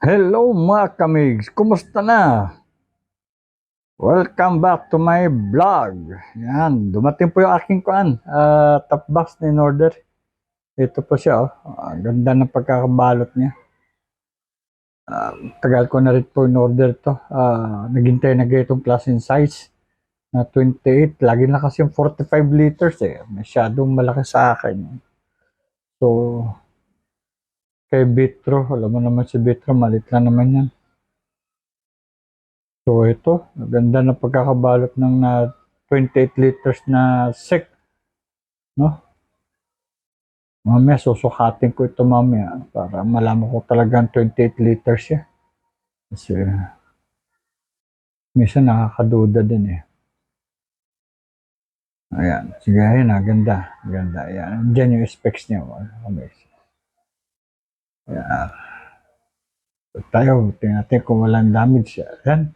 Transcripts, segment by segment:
Hello mga kamigs, kumusta na? Welcome back to my vlog. Yan, dumating po yung aking kuan, ah, top box ni order. Ito po siya, oh. Ah, ganda ng pagkakabalot niya. Ah, tagal ko na rin po in order to. Ah, naghintay na ganitong klaseng size na 28. Lagi na kasi yung 45 liters eh. Masyadong malaki sa akin. So, kay Bitro. Alam mo naman si Bitro, malit lang naman yan. So ito, ganda na pagkakabalot ng na 28 liters na sec. No? Mamaya susukatin ko ito mamaya para malaman ko talagang 28 liters siya. Kasi minsan nakakaduda din eh. Ayan, sige, ayun na, ganda, ganda. Ayan, dyan yung specs niya. oh. Amazing. So, tayo, tingnan kung walang damage. Ayan.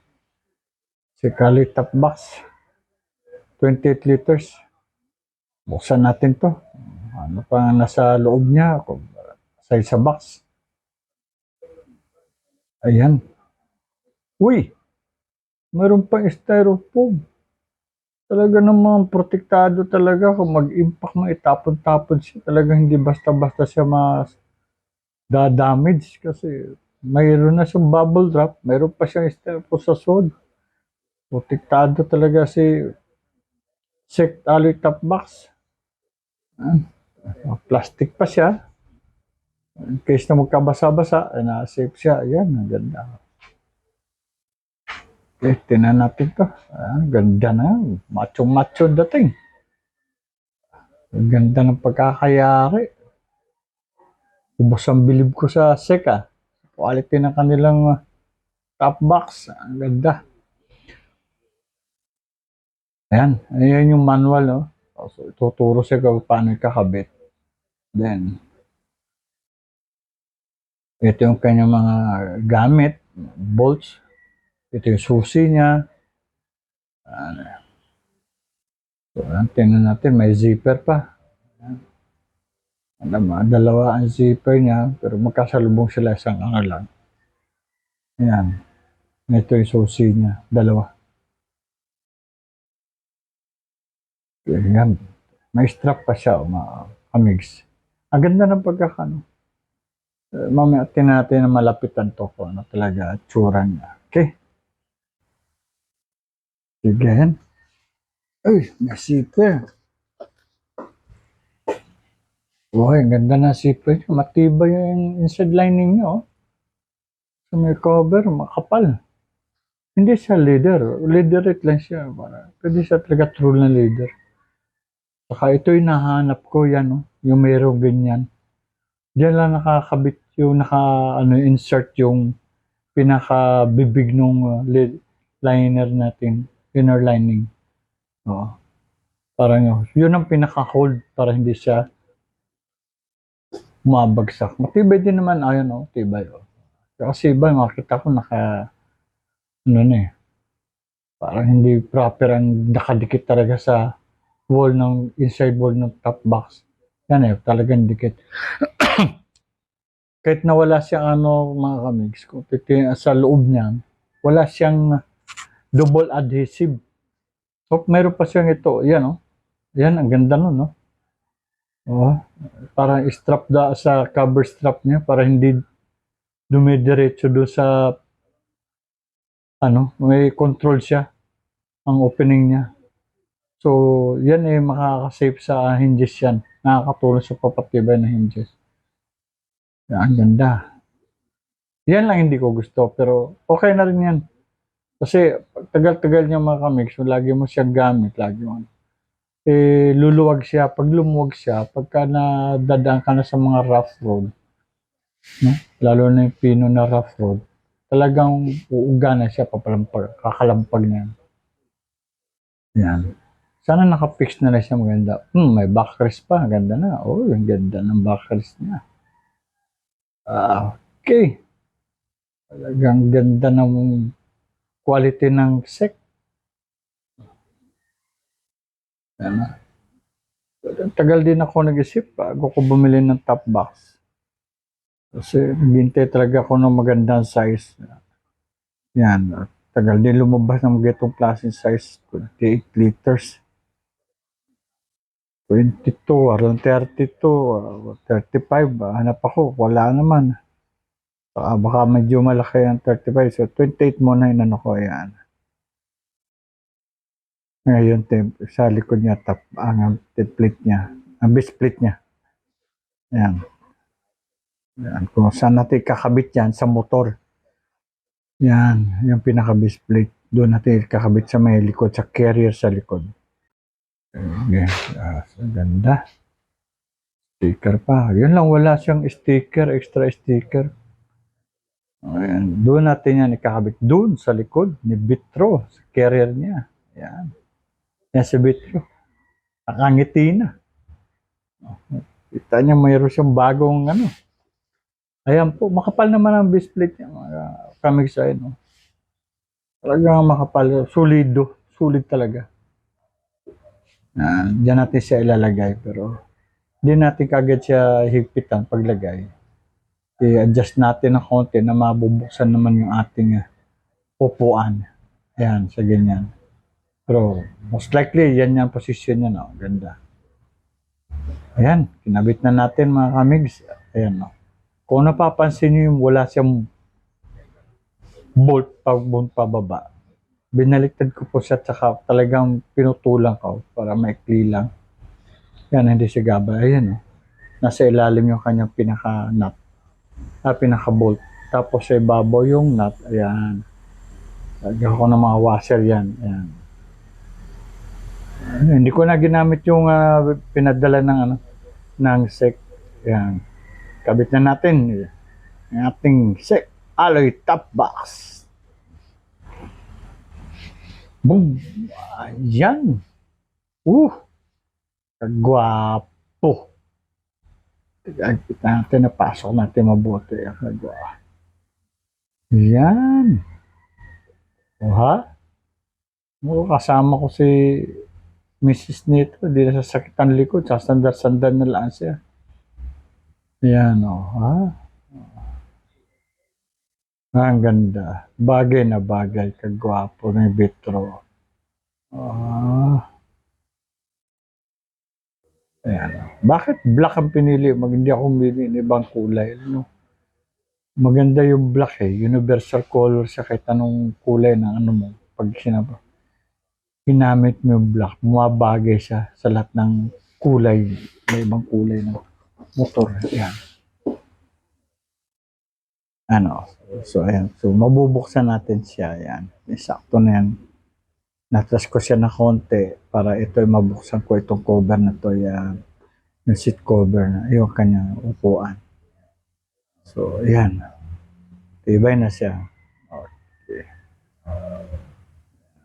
Si Kali Top Box. 28 liters. Buksan natin to. Ano pa nasa loob niya? Sa isa box. Ayan. Uy! Meron pang styrofoam. Talaga namang protektado talaga kung mag-impact mo itapon-tapon siya. Talaga hindi basta-basta siya mas da-damage kasi mayroon na siyang bubble wrap, mayroon pa siyang styrofoam sa sod. Protektado talaga si Sect Alloy Top Box. Ayan. Plastic pa siya. In case na magkabasa-basa, ay na-safe siya. Ayan, ang ganda. Okay, tinan natin to. Ayan, ganda na. Macho-macho dating. Ang ganda ng pagkakayari. Ubos ang bilib ko sa Seka. Quality ng kanilang uh, top box. Ang ganda. Ayan, ayan yung manual, no? So, ituturo siya kung paano kakabit. Then, ito yung kanyang mga gamit, bolts. Ito yung susi niya. Ano. So, tingnan natin, may zipper pa. Ayan. Mo, dalawa ang zipper niya, pero magkasalubong sila isang lang. Ayan. Ito yung susi niya, dalawa. Ayan. May strap pa siya, oh, mga kamigs. Ang ganda ng pagkakano. Uh, mamaya tingnan natin na malapitan to kung ano talaga tsura niya. Okay? Uy, may zipper. Uy, ganda na zipper niya. Matibay yung inside lining niya, oh. So, may cover, makapal. Hindi siya leather. Leatherette lang siya. Para, pwede siya talaga true na leather. Saka ito yung nahanap ko, yan, oh, yung mayroong ganyan. Diyan lang nakakabit yung naka, ano, insert yung pinaka bibig nung uh, li- liner natin, inner lining. Oo. Parang yun. Yun ang pinaka-hold para hindi siya mabagsak. Matibay din naman, ayun, oh, tibay, oh. Kasi iba, makita ko naka, ano na eh, parang hindi proper ang nakadikit talaga sa wall ng inside wall ng top box. Yan eh, talagang dikit. Kahit na wala siyang ano mga kamigs, kung sa loob niya, wala siyang double adhesive. So, meron pa siyang ito. Yan oh. Yan, ang ganda nun, no? Oh, parang strap da sa cover strap niya para hindi dumidiretso do sa ano, may control siya ang opening niya. So, yan eh, makakasave sa hinges yan. Nakakatulong sa papatibay na hinges. Yan, ang ganda. Yan lang hindi ko gusto, pero okay na rin yan. Kasi, tagal-tagal niya mga kamigs, lagi mo siya gamit, lagi mo. Eh, luluwag siya. Pag lumuwag siya, pagka nadadaan ka na sa mga rough road, no? lalo na yung pino na rough road, talagang uuga na siya, papalampag, kakalampag na yan. Yan. Sana nakapix na lang siya maganda. Hmm, may backrest pa. Ganda na. Oh, ang ganda ng backrest niya. Ah, okay. Talagang ganda ng quality ng sec. Na. Tagal din ako nag-isip bago ko bumili ng top box. Kasi naghintay talaga ako ng magandang size. Yan. Tagal din lumabas ng ganitong klaseng size. 28 liters. 22, around 32, uh, 35. ah, Hanap ako, wala naman. Baka, baka medyo malaki ang 35. So, 28 muna yung ano ko. Yan. Ngayon, temp, sa likod niya, tap, ang template niya. Ang base plate niya. Yan. Yan. Kung saan natin kakabit yan sa motor. Yan. Yung pinaka-base plate. Doon natin kakabit sa may likod, sa carrier sa likod. Okay. Ah, ganda. Sticker pa. Yun lang, wala siyang sticker, extra sticker. Ayan. Doon natin yan ikakabit. Doon sa likod ni Bitro, sa carrier niya. Yan. Yan si Bitro. Nakangiti na. Kita niya mayroon siyang bagong ano. Ayan po, makapal naman ang base plate niya. Mga kamig sa no? Talagang makapal. Solido. Solid talaga. Ah, diyan natin siya ilalagay pero hindi natin kagad siya higpitan paglagay. I-adjust natin ng konti na mabubuksan naman yung ating ah, upuan. Ayan, sa ganyan. Pero most likely, yan yung position niya. No? Ganda. Ayan, kinabit na natin mga kamigs. Ayan, no? Kung napapansin niyo yung wala siyang bolt pag pababa, binaliktad ko po siya tsaka talagang pinutulang ko para maikli lang. Yan, hindi siya gabay. Ayan, oh. Nasa ilalim yung kanyang pinaka-nut. Ah, pinaka-bolt. Tapos sa ibabaw yung nut. Ayan. Lagyan ko ng mga washer yan. Ayan. Ayan, Hindi ko na ginamit yung ah, pinadala ng ano ng sec. Ayan. Kabit na natin. Ang ating sec alloy top box. Boom! Ayan! Uh! Kagwapo! Agpit natin, napasok natin mabuti. Kagwapo. Yan! O ha? Kasama ko si Mrs. Nito. Di na sasakit ang likod. Sasandar-sandar na lang siya. Yan o. Ha? Ah, Ang ganda. Bagay na bagay. Kagwapo ng Bitro. Ah. Ayan. oh. Bakit black ang pinili? Mag hindi ako pumili ng ibang kulay. Ano? Maganda yung black eh. Universal color siya kahit anong kulay ng ano mo. Pag sinaba. Ginamit mo yung black. Mabagay siya sa lahat ng kulay. May ibang kulay ng motor. Ayan. Ano? So, ayan. So, mabubuksan natin siya. Ayan. Sakto na yan. Natas ko siya na konti para ito ay mabuksan ko itong cover na to. Ayan. Yung seat cover na. Yung kanyang upuan. So, ayan. Tibay na siya. Okay.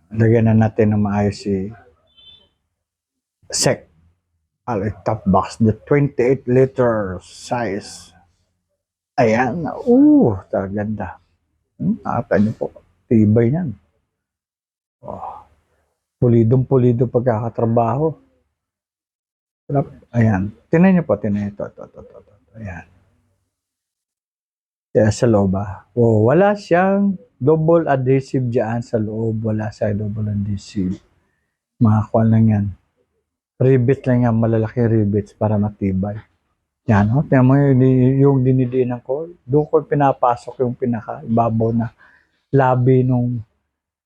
Lagyan na natin ng maayos si sec. Alloy top box the 28 liter size. Ayan. Uh ganda. Hmm, nakata niyo po. Tibay yan oh, pulidong pulido pagkakatrabaho ayan. Tinan niyo po tinan niyo. Ito ito ito, ito, ito. ayan sa loob ah. Oh, wala siyang double adhesive dyan sa loob. Wala siya double adhesive. Makakuha lang yan. Rivet lang yan. Malalaki rivets para matibay. Yan, oh. Tingnan mo yung, yung dinidinan ko. Doon ko pinapasok yung pinaka ibabaw na labi nung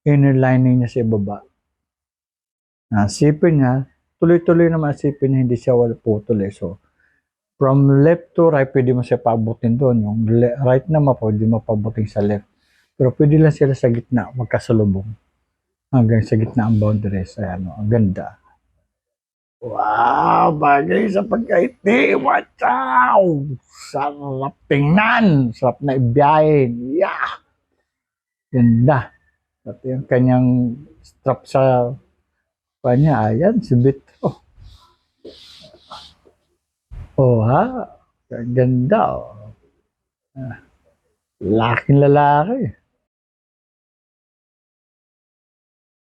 inner lining niya sa ibaba. Ah, sipin niya, tuloy-tuloy naman sipin niya, hindi siya wala putol eh. So, from left to right, pwede mo siya pabutin doon. Yung right naman, pwede mo pabutin sa left. Pero pwede lang sila sa gitna, magkasalubong. Hanggang sa gitna ang boundaries. Ayan, oh, ang ganda. Wow! Bagay sa pagkaiti! Wow! Sarap tingnan! Sarap na ibiyahin! Yeah! Ganda. At yung kanyang strap sa kanya, ayan, si Bitro. Oh, ha? Ganda, oh. Ah, Laking lalaki.